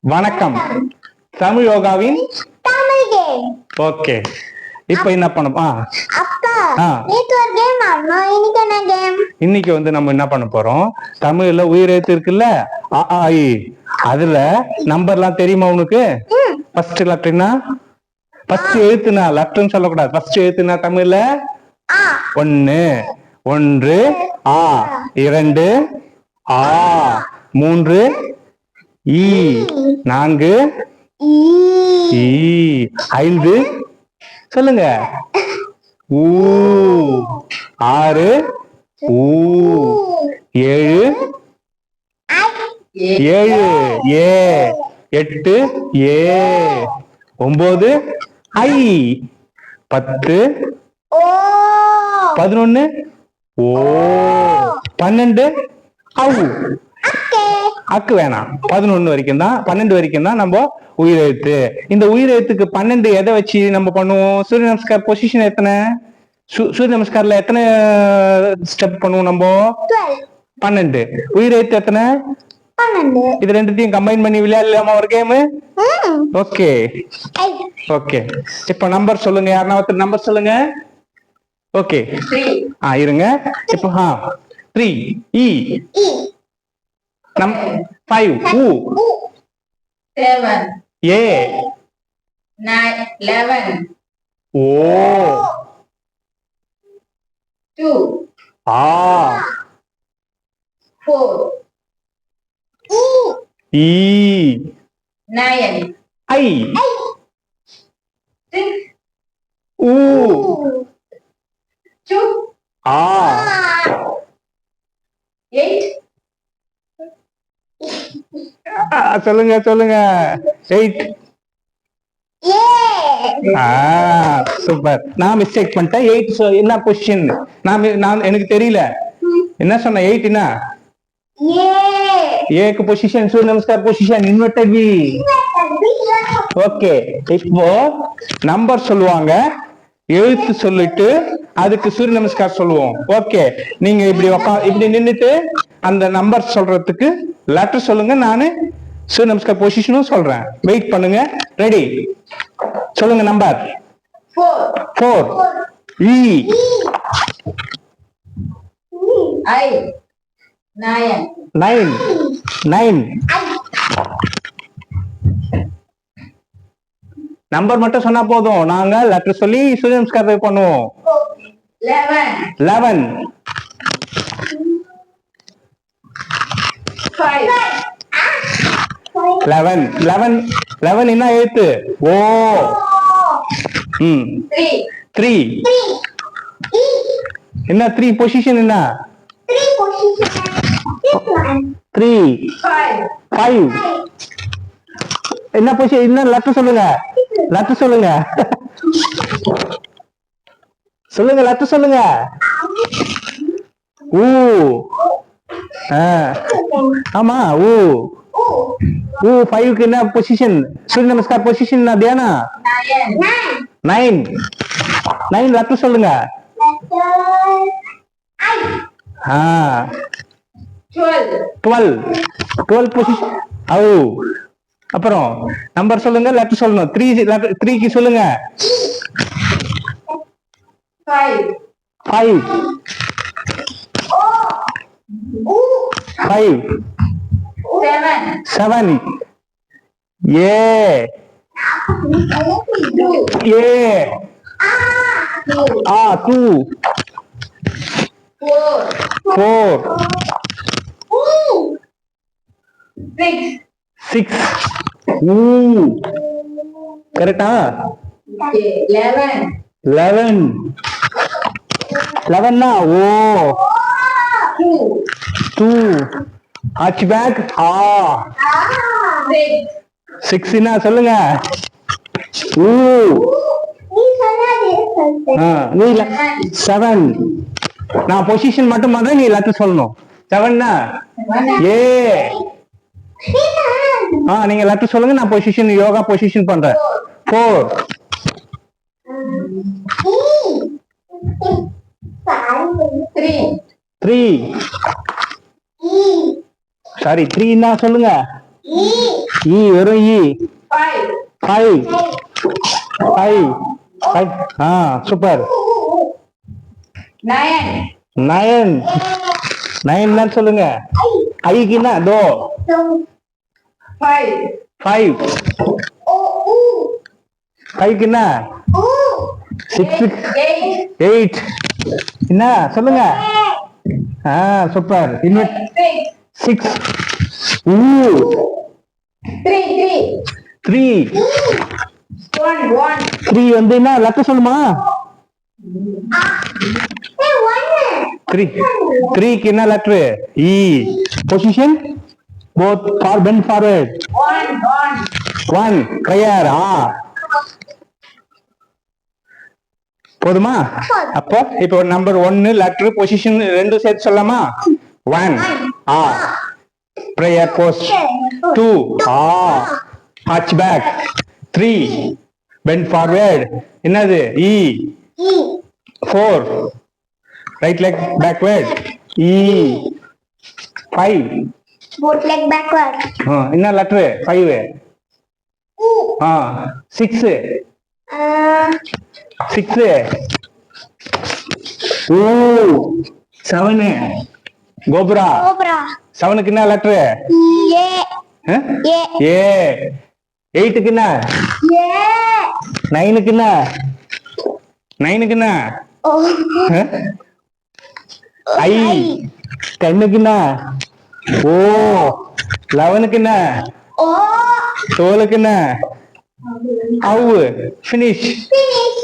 வணக்கம். தமிழ் யோகாவின் ஓகே. இப்போ என்ன பண்ண ஆ. அப்பா ஆ. நேத்து ஒரு கேம் ஆடணும். இன்னைக்கு வந்து நம்ம என்ன பண்ண போறோம்? தமிழ்ல உயிரெழுத்து இருக்குல்ல? அ, ஆ, இ. அதுல நம்பர்லாம் தெரியுமா உனக்கு? ஃபர்ஸ்ட் லெட்டர்னா ஃபர்ஸ்ட் எழுத்துனா லெட்டர்னு சொல்லக்கூடாது. ஃபர்ஸ்ட் எழுத்துனா தமிழ்ல? ஒன்னு ஒன்று ஆ. இரண்டு ஆ. மூன்று ஈ நான்கு. ஈ. ஈ ஐந்து. சொல்லுங்க. ஊ ஆறு. ஊ ஏழு. ஏழு ஏ. எட்டு ஏ. ஒன்பது ஐ. பத்து. பதினொன்னு. ஓ. பன்னெண்டு. அவு அக்கே வேணாம். பதினொன்னு வரைக்கும் தான் பன்னெண்டு வரைக்கும் தான் நம்ம உயிரெழுத்து இந்த உயிரெழுத்துக்கு பன்னெண்டு எதை வச்சு நம்ம பண்ணுவோம்? சூரிய நமஸ்கார் பொசிஷன் எத்தனை? சூரிய நமஸ்கார்ல எத்தனை ஸ்டெப் பண்ணுவோம் நம்ம? பன்னெண்டு. உயிரெழுத்து எத்தனை? பன்னெண்டு. இது ரெண்டுத்தையும் கம்பைன் பண்ணி விளையாடலாமா ஒரு கேம் ஓகே ஓகே இப்ப நம்பர் சொல்லுங்க. யாருன்னா ஒருத்தர் நம்பர் சொல்லுங்க. ஓகே ஆ இருங்க. இப்போ ஆ. Three E Num five. Who? Seven. A. Nine. Eleven. Oh. Two. Ah. Four. E. E. Nine. I. Six. U. Two. Ah. சொல்லுங்க சொல்லுங்க. எயிட் சூப்பர் நான் மிஸ்டேக் பண்ணிட்டேன். எயிட் என்ன பொசிஷன் நான் நான் எனக்கு தெரியல. என்ன சொன்ன? எயிட் என்ன ஏ ஏக்கு position Surya Namaskar position inverted V okay இப்போ நம்பர் சொல்லுவாங்க. எழுத்து சொல்லிட்டு அதுக்கு சூரிய நமஸ்கார் சொல்லுவோம். ஓகே நீங்க இப்படி உக்கா இப்படி நின்னுட்டு அந்த நம்பர் சொல்றதுக்கு லெட்டர் சொல்லுங்க நானு சூரிய நமஸ்கார் பொசிஷனும் சொல்றேன். வெயிட் பண்ணுங்க. ரெடி சொல்லுங்க number four E nine nine number மட்டும் சொன்னா போதும். நாங்க லெட்டர் சொல்லி சூரிய நமஸ்கார் பண்ணுவோம். லெவன் லெவன் லெவன் லெவன் என்ன எழுத்து ஓ ம். த்ரீ என்ன த்ரீ பொசிஷன் என்ன? த்ரீ ஃபைவ் என்ன பொசிஷன் என்ன? லெட்டர் சொல்லுங்க. லெட்டர் சொல்லுங்க. சொல்லுங்க லெட்டர் சொல்லுங்க. ஊ ஆமா ஊ ஊ ஃபைவ்க்கு என்ன பொசிஷன் சூரிய நமஸ்கார் பொசிஷன் தியானா nine, நைன் நைன் லெட்டர் சொல்லுங்க ஆ twelve, டுவெல் டுவெல் பொசிஷன் ஓ அப்புறம் நம்பர் சொல்லுங்க லெட்டர் சொல்லணும் த்ரீ லெட்டர் த்ரீக்கு சொல்லுங்க five, five five seven, seven A two, A two, ah two four, four six, six ஊ கரெக்டா okay, eleven, லெவன் லெவன்னா ஓ two, டூ ஆச் பேக் ஆ சிக்ஸ்னா சொல்லுங்க. ஊ நீ செவன் நான் பொசிஷன் மட்டும் பண்றேன் நீ லெட்டர் சொல்லணும். செவன்னா ஏ. ஆ நீங்க லெட்டர் சொல்லுங்க. நான் பொசிஷன் யோகா பொசிஷன் பண்றேன். ஃபோர் த்ரீ சாரி த்ரீன்னா சொல்லுங்க. இ வெறும் இ. ஃபைவ் ஃபைவ் ஃபைவ் ஆ சூப்பர். நயன் நயன் தான் சொல்லுங்க ஐக்கு என்ன தோ. ஃபைவ். ஃபைவ்க்கு என்ன. சிக்ஸ். எயிட் என்ன சொல்லுங்க ஆ சூப்பர். Six. சிக்ஸ் ஊ. த்ரீ. த்ரீ வந்து என்ன? லெட்டர் சொல்லுமா. த்ரீ த்ரீக்கு என்ன letter E position both for bend forward. One கையார் ஆ. போதுமா? அப்போ இப்போ நம்பர் ஒன்னு லெட்டர் பொசிஷன் ரெண்டும் சேர்த்து சொல்லலாமா? ஒன் ஆ. ப்ரேயர் போஸ்ட் டூ ஆ. Arch back three bend forward என்னது E. Four right leg backward E five backward. என்ன லெட்டர் ஃபைவ். ஆ. சிக்ஸ். சிக்ஸ். ஓ செவனு. கோபுரா. செவனுக்கு என்ன. A. ஏ. எயிட்டுக்கு என்ன. நைனுக்கு என்ன? நைனுக்கு என்ன. ஐ. டென்னுக்கு என்ன? ஓ. லெவனுக்கு என்ன. டுவெலுக்கு என்ன? அவு ஃபினிஷ் Finish.